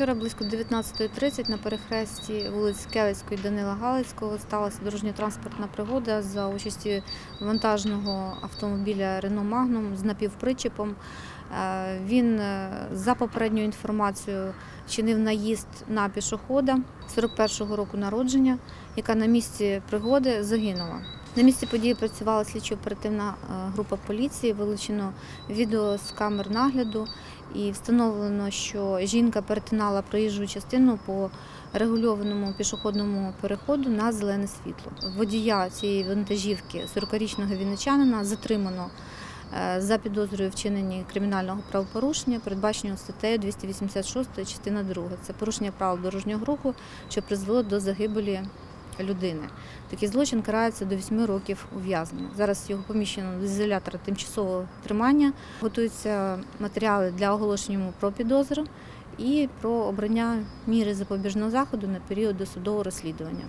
Вчора близько 19.30 на перехресті вулиць Келицької Данила Галицького сталася дорожньо-транспортна пригода за участі вантажного автомобіля Рено Магнум з напівпричепом. Е, Він е, за попередньою інформацією вчинив наїзд на пішохода 41-го року народження, яка на місці пригоди загинула. На місці події працювала слідчо-оперативна е, група поліції, вилучено відео з камер нагляду і встановлено, що жінка перетинала проїжджу частину по регульованому пішохідному переходу на зелене світло. Водія цієї вантажівки, 40-річного вінничанина, затримано е, за підозрою вчиненні кримінального правопорушення, передбаченого статтею 286 частина 2. Це порушення правил дорожнього руху, що призвело до загибелі людини. Такий злочин карається до 8 років ув'язнення. Зараз його поміщено до ізолятора тимчасового тримання. Готуються матеріали для оголошення про підозру і про обрання міри запобіжного заходу на період досудового розслідування.